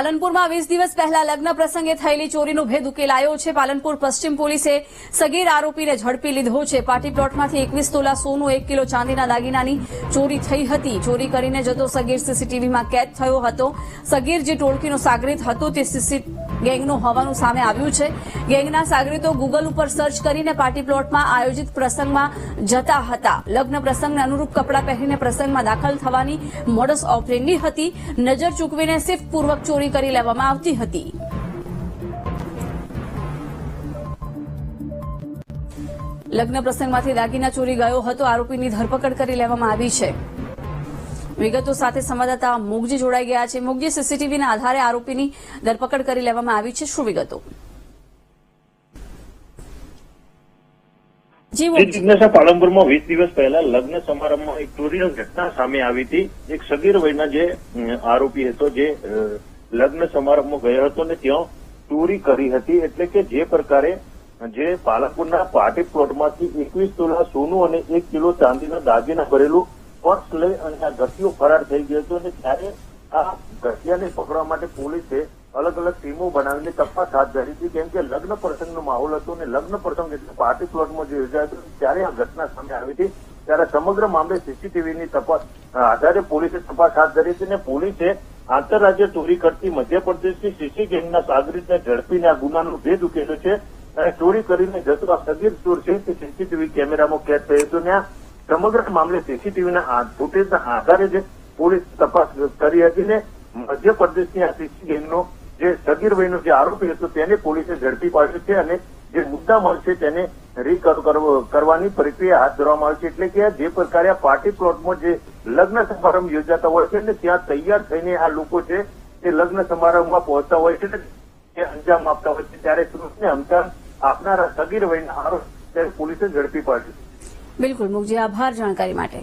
પાલનપુરમાં વીસ દિવસ પહેલા લગ્ન પ્રસંગે થયેલી ચોરીનો ભેદ ઉકેલાયો છે. પાલનપુર પશ્ચિમ પોલીસે સગીર આરોપીને ઝડપી લીધો છે. પાર્ટી પ્લોટમાંથી એકવીસ તોલા સોનું, એક કિલો ચાંદીના દાગીનાની ચોરી થઈ હતી. ચોરી કરીને જતો સગીર સીસીટીવીમાં કેદ થયો હતો. સગીર જે ટોળકીનો સાગરીત હતો તે સીસી ગેંગનો હોવાનું સામે આવ્યું છે. ગેંગના સાગરીતો ગૂગલ ઉપર સર્ચ કરીને પાર્ટી પ્લોટમાં આયોજિત પ્રસંગમાં જતા હતા. લગ્ન પ્રસંગને અનુરૂપ કપડાં પહેરીને પ્રસંગમાં દાખલ થવાની મોડસ ઓપરેન્ડી હતી. નજર ચૂકવીને શિફ્ટ પૂર્વક ચોરી કરી લેવામાં આવતી હતી. લગ્ન પ્રસંગમાંથી દાગીના ચોરી ગયો હતો. આરોપીની ધરપકડ કરી લેવામાં આવી છે. વિગતો સાથે સંવાદદાતા મુગજી જોડાઈ ગયા છે. મુગજી, સીસીટીવીના આધારે આરોપીની ધરપકડ કરી લેવામાં આવી છે. શું વિગતો? જિજ્ઞાસા પાલનપુરમાં વીસ દિવસ પહેલા લગ્ન સમારંભમાં એક ચોરીની ઘટના સામે આવી હતી. એક સગીર વયના જે આરોપી હતો જે લગ્ન સમારંભમાં ગયો હતો ને ત્યાં ચોરી કરી હતી. એટલે કે જે પ્રકારે જે પાલનપુરના પાર્ટી પ્લોટમાંથી એકવીસ તોલા સોનું અને એક કિલો ચાંદીના દાગીના ભરેલું પર્સ લઈ અને આ ઘટીઓ ફરાર થઈ ગયો હતો અને ત્યારે આ ઘટિયાને પકડવા માટે પોલીસે અલગ અલગ ટીમો બનાવીને તપાસ હાથ ધરી હતી, કેમ કે લગ્ન પ્રસંગનો માહોલ હતો અને લગ્ન પ્રસંગ એટલે પાર્ટી પ્લોટમાં જે યોજાયો ત્યારે આ ઘટના સામે આવી હતી. ત્યારે સમગ્ર મામલે સીસીટીવીની તપાસ આધારે પોલીસે તપાસ હાથ ધરી હતી અને પોલીસે આંતરરાજ્ય ચોરી કરતી મધ્યપ્રદેશની સીસી ગેંગના સાગરીતને ઝડપીને આ ગુનાનો ભેદ ઉકેલ્યો છે. અને ચોરી કરીને જતો આ સગીર ચોર છે તે સીસીટીવી કેમેરામાં કેદ થયો હતો અને સમગ્ર મામલે સીસીટીવીના ફૂટેજના આધારે જે પોલીસ તપાસ કરી હતી ને મધ્યપ્રદેશની આ સીસી ગેંગનો જે સગીરભાઈનો જે આરોપી હતો તેને પોલીસે ઝડપી પાડ્યો છે અને જે મુદ્દા મળશે તેને રિકવર કરવાની પ્રક્રિયા હાથ ધરવામાં આવી છે. એટલે કે જે પ્રકારે પાર્ટી પ્લોટમાં જે લગ્ન સમારંભ યોજાતા હોય છે અને ત્યાં તૈયાર થઈને આ લોકો છે તે લગ્ન સમારંભમાં પહોંચતા હોય છે ને અંજામ આપતા હોય છે. ત્યારે કૃષ્ણને અંજામ આપનારા સગીર આરોપ આરોપી ત્યારે પોલીસે ઝડપી પાડ્યો છે. બિલકુલ મુખજી આભાર જાણકારી માટે.